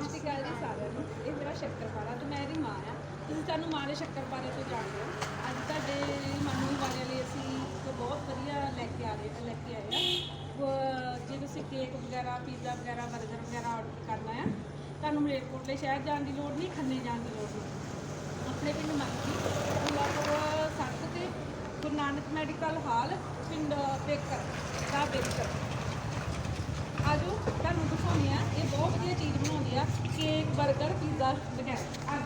ਸਤਿ ਸ਼੍ਰੀ ਅਕਾਲ ਜੀ ਸਾਰਿਆਂ ਨੂੰ, ਇਹ ਮੇਰਾ ਸ਼ੱਕਰਪਾਰਾ, ਤੇ ਮੈਂ ਇਹਦੀ ਮਾਂ ਆ ਤੁਸੀਂ ਸਾਨੂੰ ਮਾਂ ਦੇ ਸ਼ੱਕਰਪਾਰੇ ਤੋਂ ਜਾਣਦੇ ਹੋ ਅੱਜ ਤੁਹਾਡੇ ਮੰਨੂ ਵਾਲਿਆਂ ਲਈ ਅਸੀਂ ਇੱਕ ਬਹੁਤ ਵਧੀਆ ਲੈ ਕੇ ਆ ਰਹੇ ਲੈ ਕੇ ਆਏ ਆ ਜੇ ਤੁਸੀਂ ਕੇਕ ਵਗੈਰਾ ਪੀਜ਼ਾ ਵਗੈਰਾ ਬਰਗਰ ਵਗੈਰਾ ਆਰਡਰ ਕਰਨਾ ਆ ਤੁਹਾਨੂੰ ਮਲੇਰਕੋਟਲੇ ਸ਼ਹਿਰ ਜਾਣ ਦੀ ਲੋੜ ਨਹੀਂ, ਖੰਨੇ ਜਾਣ ਦੀ ਲੋੜ ਨਹੀਂ। ਆਪਣੇ ਪਿੰਡ ਮੰਗੀ ਗੁਲਾਬਪੁਰ ਸੜਕ ਤੇ ਗੁਰੂ ਨਾਨਕ ਮੈਡੀਕਲ ਹਾਲ, ਪਿੰਡ ਬੇਕਰ ਦਾ ਬੇਕਰ ਆਜੋ, ਤੁਹਾਨੂੰ ਦਿਖਾਉਂਦੇ ਆ ਇਹ ਬਹੁਤ ਵਧੀਆ ਚੀਜ਼ ਬਣਾਉਂਦੀ ਆ ਕੇਕ 버ਗਰ ਪੀਜ਼ਾ ਵਗੈਰਾ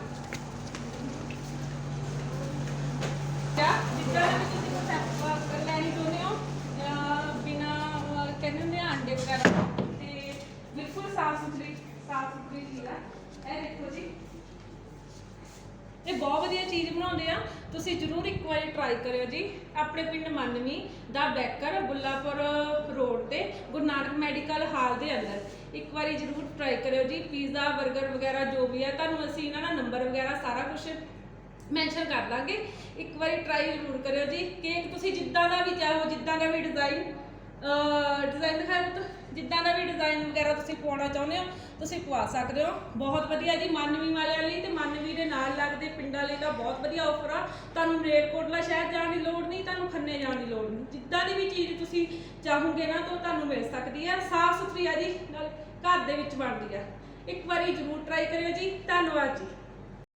ਕਿਆ? ਜਿੱਦਾਂ ਵੀ ਤੁਸੀਂ ਕਨਸੈਪਟ ਲੈਣੀ ਚਾਹੁੰਦੇ ਹੋ ਬਿਨਾ ਕਹਿੰਦੇ ਹੁੰਦੇ ਆ ਅੰਡੇ ਵਗੈਰਾ, ਤੇ ਬਿਲਕੁਲ ਸਾਫ਼ ਸੁਥਰੀ ਸਾਫ਼ ਸੁਥਰੀ ਚੀਜ਼ ਆ। ਇਹ ਦੇਖੋ ਜੀ। ਇਹ ਬਹੁਤ ਵਧੀਆ ਚੀਜ਼ ਬਣਾਉਂਦੇ ਆ। ਤੁਸੀਂ ਜਰੂਰ ਇੱਕ ਵਾਰੀ ਟਰਾਈ ਕਰਿਓ ਜੀ। ਆਪਣੇ ਪਿੰਡ ਮੰਨਵੀ ਦਾ ਬੈਕਰ, ਬੁੱਲਾਪੁਰ ਰੋਡ ਤੇ ਗੁਰੂ ਨਾਨਕ ਮੈਡੀਕਲ ਹਾਲ ਦੇ ਅੰਦਰ। ਇੱਕ ਵਾਰੀ ਜਰੂਰ ਟਰਾਈ ਕਰਿਓ ਜੀ ਪੀਜ਼ਾ 버ਗਰ ਵਗੈਰਾ ਜੋ ਵੀ ਹੈ, ਤੁਹਾਨੂੰ ਅਸੀਂ ਇਹਨਾਂ ਦਾ ਨੰਬਰ ਵਗੈਰਾ ਸਾਰਾ ਕੁਝ ਮੈਂਸ਼ਨ ਕਰ ਦਾਂਗੇ। ਇੱਕ ਵਾਰੀ ਟਰਾਈ ਜ਼ਰੂਰ ਕਰਿਓ ਜੀ। ਕੇਕ ਤੁਸੀਂ ਜਿੱਦਾਂ ਦਾ ਵੀ ਚਾਹੋ, ਜਿੱਦਾਂ ਦਾ ਵੀ ਡਿਜ਼ਾਈਨ ਡਿਜ਼ਾਈਨ ਦਿਖਾਓ ਜਿੱਦਾਂ ਦਾ ਵੀ ਡਿਜ਼ਾਈਨ ਵਗੈਰਾ ਤੁਸੀਂ ਪਵਾਉਣਾ ਚਾਹੁੰਦੇ ਹੋ, ਤੁਸੀਂ ਪਵਾ ਸਕਦੇ ਹੋ। ਬਹੁਤ ਵਧੀਆ ਜੀ, ਮਾਨਵੀ ਵਾਲਿਆਂ ਲਈ ਤੇ ਮਾਨਵੀ ਦੇ ਨਾਲ ਲੱਗਦੇ ਪਿੰਡਾਂ ਲਈ ਤਾਂ ਬਹੁਤ ਵਧੀਆ ਆਫਰ ਆ। ਤੁਹਾਨੂੰ ਮਲੇਰਕੋਟਲਾ ਸ਼ਹਿਰ ਜਾਣ ਦੀ ਲੋੜ ਨਹੀਂ ਤੁਹਾਨੂੰ ਖੰਨੇ ਜਾਣ ਦੀ ਲੋੜ ਨਹੀਂ ਜਿੱਦਾਂ ਦੀ ਵੀ ਚੀਜ਼ ਤੁਸੀਂ ਚਾਹੋਗੇ ਨਾ ਤਾਂ ਤੁਹਾਨੂੰ ਮਿਲ ਸਕਦੀ ਆ। ਸਾਫ਼ ਸੁਥਰੀ ਆ ਜੀ, ਨਾਲ ਘਰ ਦੇ ਵਿੱਚ ਬਣਦੀ ਆ। ਇੱਕ ਵਾਰੀ ਜ਼ਰੂਰ ਟਰਾਈ ਕਰਿਓ ਜੀ। ਧੰਨਵਾਦ ਜੀ।